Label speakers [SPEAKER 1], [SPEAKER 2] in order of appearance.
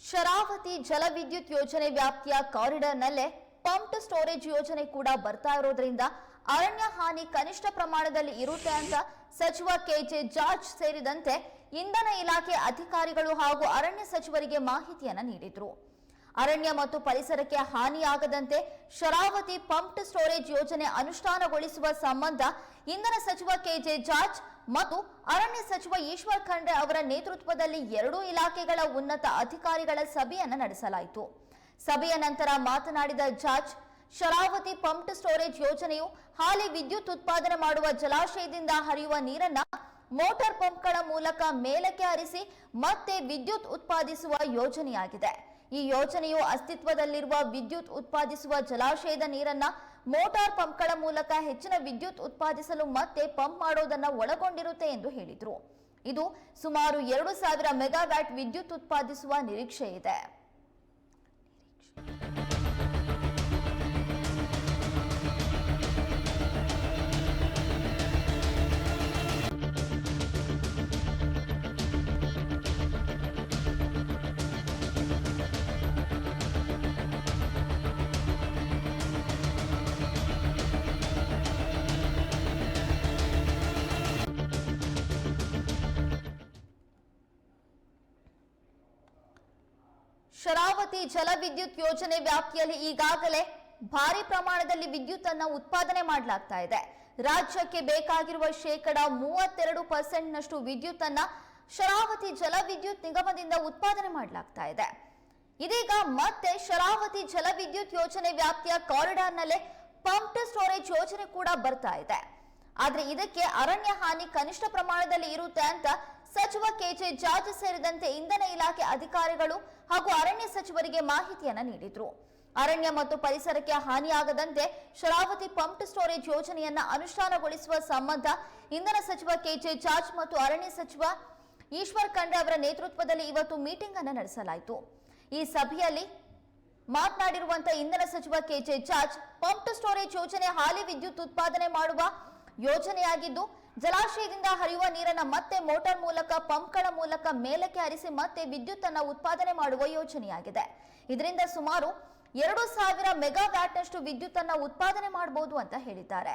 [SPEAKER 1] ಶರಾವತಿ ಜಲವಿದ್ಯುತ್ ಯೋಜನೆ ವ್ಯಾಪ್ತಿಯ ಕಾರಿಡಾರ್ನಲ್ಲೇ pumped storage ಯೋಜನೆ ಕೂಡ ಬರ್ತಾ ಇರೋದ್ರಿಂದ ಅರಣ್ಯ ಹಾನಿ ಕನಿಷ್ಠ ಪ್ರಮಾಣದಲ್ಲಿ ಇರುತ್ತೆ ಅಂತ ಸಚಿವ ಕೆಜೆ ಜಾರ್ಜ್ ಸೇರಿದಂತೆ ಇಂಧನ ಇಲಾಖೆ ಅಧಿಕಾರಿಗಳು ಹಾಗೂ ಅರಣ್ಯ ಸಚಿವರಿಗೆ ಮಾಹಿತಿಯನ್ನು ನೀಡಿದ್ರು. ಅರಣ್ಯ ಮತ್ತು ಪರಿಸರಕ್ಕೆ ಹಾನಿಯಾಗದಂತೆ ಶರಾವತಿ ಪಂಪ್ಡ್ ಸ್ಟೋರೇಜ್ ಯೋಜನೆ ಅನುಷ್ಠಾನಗೊಳಿಸುವ ಸಂಬಂಧ ಇಂಧನ ಸಚಿವ ಕೆಜೆ ಜಾರ್ಜ್ ಮತ್ತು ಅರಣ್ಯ ಸಚಿವ ಈಶ್ವರ್ ಖಂಡ್ರೆ ಅವರ ನೇತೃತ್ವದಲ್ಲಿ ಎರಡೂ ಇಲಾಖೆಗಳ ಉನ್ನತ ಅಧಿಕಾರಿಗಳ ಸಭೆಯನ್ನು ನಡೆಸಲಾಯಿತು. ಸಭೆಯ ನಂತರ ಮಾತನಾಡಿದ ಜಾರ್ಜ್, ಶರಾವತಿ ಪಂಪ್ಡ್ ಸ್ಟೋರೇಜ್ ಯೋಜನೆಯು ಹಾಲಿ ವಿದ್ಯುತ್ ಉತ್ಪಾದನೆ ಮಾಡುವ ಜಲಾಶಯದಿಂದ ಹರಿಯುವ ನೀರನ್ನ ಮೋಟಾರ್ ಪಂಪ್ಗಳ ಮೂಲಕ ಮೇಲಕ್ಕೆ ಹರಿಸಿ ಮತ್ತೆ ವಿದ್ಯುತ್ ಉತ್ಪಾದಿಸುವ ಯೋಜನೆಯಾಗಿದೆ. ಈ ಯೋಜನೆಯು ಅಸ್ತಿತ್ವದಲ್ಲಿರುವ ವಿದ್ಯುತ್ ಉತ್ಪಾದಿಸುವ ಜಲಾಶಯದ ನೀರನ್ನ ಮೋಟಾರ್ ಪಂಪ್ಗಳ ಮೂಲಕ ಹೆಚ್ಚಿನ ವಿದ್ಯುತ್ ಉತ್ಪಾದಿಸಲು ಮತ್ತೆ ಪಂಪ್ ಮಾಡೋದನ್ನ ಒಳಗೊಂಡಿರುತ್ತೆ ಎಂದು ಹೇಳಿದರು. ಇದು ಸುಮಾರು ಎರಡು ಸಾವಿರ ಮೆಗಾವ್ಯಾಟ್ ವಿದ್ಯುತ್ ಉತ್ಪಾದಿಸುವ ನಿರೀಕ್ಷೆ ಇದೆ. ಶರಾವತಿ ಜಲವಿದ್ಯುತ್ ಯೋಜನೆ ವ್ಯಾಪ್ತಿಯಲ್ಲಿ ಈಗಾಗಲೇ ಭಾರಿ ಪ್ರಮಾಣದಲ್ಲಿ ವಿದ್ಯುತ್ ಅನ್ನ ಉತ್ಪಾದನೆ ಮಾಡಲಾಗ್ತಾ ಇದೆ. ರಾಜ್ಯಕ್ಕೆ ಬೇಕಾಗಿರುವ ಶೇಕಡ ಮೂವತ್ತೆರಡು ಪರ್ಸೆಂಟ್ ನಷ್ಟು ವಿದ್ಯುತ್ ಅನ್ನ ಶರಾವತಿ ಜಲವಿದ್ಯುತ್ ನಿಗಮದಿಂದ ಉತ್ಪಾದನೆ ಮಾಡಲಾಗ್ತಾ ಇದೆ. ಇದೀಗ ಮತ್ತೆ ಶರಾವತಿ ಜಲವಿದ್ಯುತ್ ಯೋಜನೆ ವ್ಯಾಪ್ತಿಯ ಕಾರಿಡಾರ್ನಲ್ಲೇ ಪಂಪ್ಡ್ ಸ್ಟೋರೇಜ್ ಯೋಜನೆ ಕೂಡ ಬರ್ತಾ ಇದೆ. ಆದ್ರೆ ಇದಕ್ಕೆ ಅರಣ್ಯ ಹಾನಿ ಕನಿಷ್ಠ ಪ್ರಮಾಣದಲ್ಲಿ ಇರುತ್ತೆ ಅಂತ ಸಚಿವ ಕೆಜೆ ಜಾರ್ಜ್ ಸೇರಿದಂತೆ ಇಂಧನ ಇಲಾಖೆ ಅಧಿಕಾರಿಗಳು ಹಾಗೂ ಅರಣ್ಯ ಸಚಿವರಿಗೆ ಮಾಹಿತಿಯನ್ನ ನೀಡಿದ್ರು. ಅರಣ್ಯ ಮತ್ತು ಪರಿಸರಕ್ಕೆ ಹಾನಿಯಾಗದಂತೆ ಶರಾವತಿ ಪಂಪ್ ಸ್ಟೋರೇಜ್ ಯೋಜನೆಯನ್ನ ಅನುಷ್ಠಾನಗೊಳಿಸುವ ಸಂಬಂಧ ಇಂಧನ ಸಚಿವ ಕೆಜೆ ಜಾರ್ಜ್ ಮತ್ತು ಅರಣ್ಯ ಸಚಿವ ಈಶ್ವರ್ ಖಂಡ್ರೆ ಅವರ ನೇತೃತ್ವದಲ್ಲಿ ಇವತ್ತು ಮೀಟಿಂಗ್ ಅನ್ನು ನಡೆಸಲಾಯಿತು. ಈ ಸಭೆಯಲ್ಲಿ ಮಾತನಾಡಿರುವಂತಹ ಇಂಧನ ಸಚಿವ ಕೆಜೆ ಜಾರ್ಜ್, ಪಂಪ್ ಸ್ಟೋರೇಜ್ ಯೋಜನೆ ಹಾಲಿ ವಿದ್ಯುತ್ ಉತ್ಪಾದನೆ ಮಾಡುವ ಯೋಜನೆಯಾಗಿದ್ದು, ಜಲಾಶಯದಿಂದ ಹರಿಯುವ ನೀರನ್ನು ಮತ್ತೆ ಮೋಟಾರ್ ಮೂಲಕ, ಪಂಪ್ಗಳ ಮೂಲಕ ಮೇಲಕ್ಕೆ ಹರಿಸಿ ಮತ್ತೆ ವಿದ್ಯುತ್ ಅನ್ನು ಉತ್ಪಾದನೆ ಮಾಡುವ ಯೋಜನೆಯಾಗಿದೆ. ಇದರಿಂದ ಸುಮಾರು ಎರಡು ಸಾವಿರ ಮೆಗಾವ್ಯಾಟ್ನಷ್ಟು ವಿದ್ಯುತ್ ಅನ್ನು ಉತ್ಪಾದನೆ ಮಾಡಬಹುದು ಅಂತ ಹೇಳಿದ್ದಾರೆ.